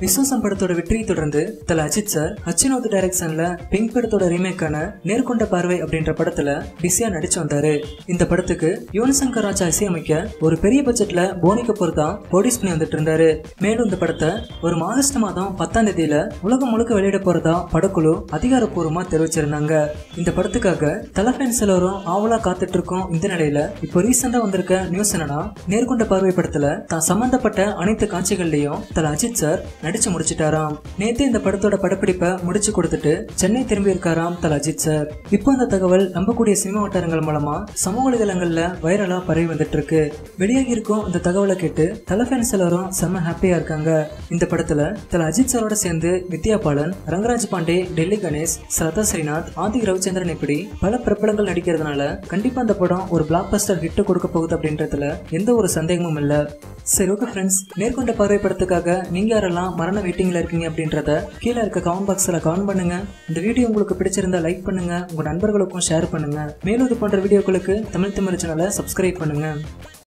விசுவாசம் படத்தோட வெற்றியை தொடர்ந்து தல அஜித் சார் அச்சினோத் டைரக்ஷன்ல பிங்க் படத்தோட ரீமேக்கான நேர்கொண்ட பார்வை அப்படின்ற படத்துல பிஸியா நடிச்சு வந்தாரு. இந்த படத்துக்கு யுவன் ராஜா இசையமைக்க ஒரு பெரிய பட்ஜெட்ல போனி கபூர் தான் ப்ரொடியூஸ் பண்ணி வந்துட்டு இருந்தாரு. மேலும் இந்த படத்தை ஒரு ஆகஸ்ட் மாதம் பத்தாம் தேதியில உலகம் முழுக்க வெளியிட போறதா படக்குழு அதிகாரப்பூர்வமா தெரிவிச்சிருந்தாங்க. இந்த படத்துக்காக தல ஃபேன்ஸ் எல்லாரும் ஆவலா காத்துட்டு இருக்கோம் இந்த நிலையில இப்போ ரீசெண்டா வந்திருக்க நியூஸ் என்னன்னா நேர்கொண்ட பார்வை படத்துல தான் சம்பந்தப்பட்ட அனைத்து காட்சிகள்லயும் தல அஜித் சார் நடிச்சு முடிச்சிட்டாராம். நேத்தே இந்த படத்தோட படப்பிடிப்பை முடிச்சு கொடுத்துட்டு சென்னை திரும்பி இருக்காராம் தல அஜித் சார். இப்போ அந்த தகவல் நம்பக்கூடிய சினிமா வட்டாரங்கள் மூலமா சமூக வலைதளங்கள்ல வைரலா பரவி வந்துட்டு இருக்கு வெளியாகி இருக்கும் இந்த தகவலை கேட்டு தல ஃபேன்ஸ் எல்லாரும் செம்ம ஹாப்பியா இருக்காங்க. இந்த படத்துல தல அஜித் சாரோட சேர்ந்து வித்யா பாலன் ரங்கராஜ் பாண்டே டெல்லி கணேஷ் சரதா ஸ்ரீநாத் ஆதி ரவிச்சந்திரன் இப்படி பல பிரபலங்கள் நடிக்கிறதுனால கண்டிப்பா அந்த படம் ஒரு பிளாக் பஸ்டர் ஹிட் கொடுக்க போகுது அப்படின்றதுல எந்த ஒரு சந்தேகமும் இல்லை. சரி ஓகே ஃப்ரெண்ட்ஸ் மேற்கொண்ட பார்வை படத்துக்காக நீங்க யாரெல்லாம் மரண வெயிட்டிங்ல இருக்கீங்க அப்படின்றத கீழே இருக்க கமெண்ட் பாக்ஸ்ல கமெண்ட் பண்ணுங்க. இந்த வீடியோ உங்களுக்கு பிடிச்சிருந்தா லைக் பண்ணுங்க. உங்க நண்பர்களுக்கும் ஷேர் பண்ணுங்க. மேலும் இது போன்ற வீடியோக்களுக்கு தமிழ் தமிழ் சேனலை சப்ஸ்கிரைப் பண்ணுங்க.